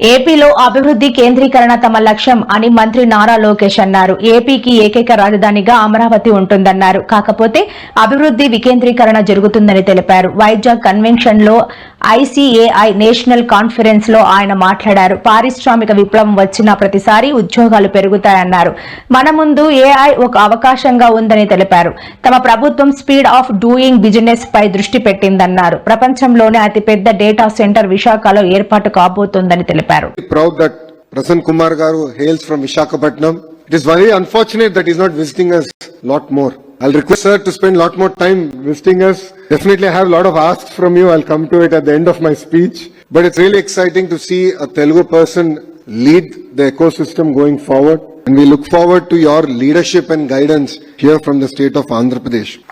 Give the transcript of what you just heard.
ఏపీలో అభివృద్ధి కేంద్రీకరణ తమ లక్ష్యం అని మంత్రి నారా లోకేష్ అన్నారు. ఏపీకి ఏకైక రాజధానిగా అమరావతి ఉంటుందన్నారు. కాకపోతే అభివృద్ధి వికేంద్రీకరణ జరుగుతుందని తెలిపారు. వైజాగ్ కన్వెన్షన్లో ఐసీఏఐ నేషనల్ కాన్ఫరెన్స్లో ఆయన మాట్లాడారు. పారిశ్రామిక విప్లవం వచ్చిన ప్రతిసారి ఉద్యోగాలు పెరుగుతాయన్నారు. మన ముందు ఏఐ ఒక అవకాశంగా ఉందని తెలిపారు. తమ ప్రభుత్వం స్పీడ్ ఆఫ్ డూయింగ్ బిజినెస్ పై దృష్టి పెట్టిందన్నారు. ప్రపంచంలోనే అతిపెద్ద డేటా సెంటర్ విశాఖలో ఏర్పాటు కాబోతోందని తెలిపారు. Proud Kumar garu Kumar from Visakhapatnam it is very unfortunate that is not visiting us lot more. I'll request sir to spend a lot more time visiting us. Definitely I have a lot of asks from you. I'll come to it at the end of my speech. But it's really exciting to see a Telugu person lead the ecosystem going forward. And we look forward to your leadership and guidance here from the state of Andhra Pradesh.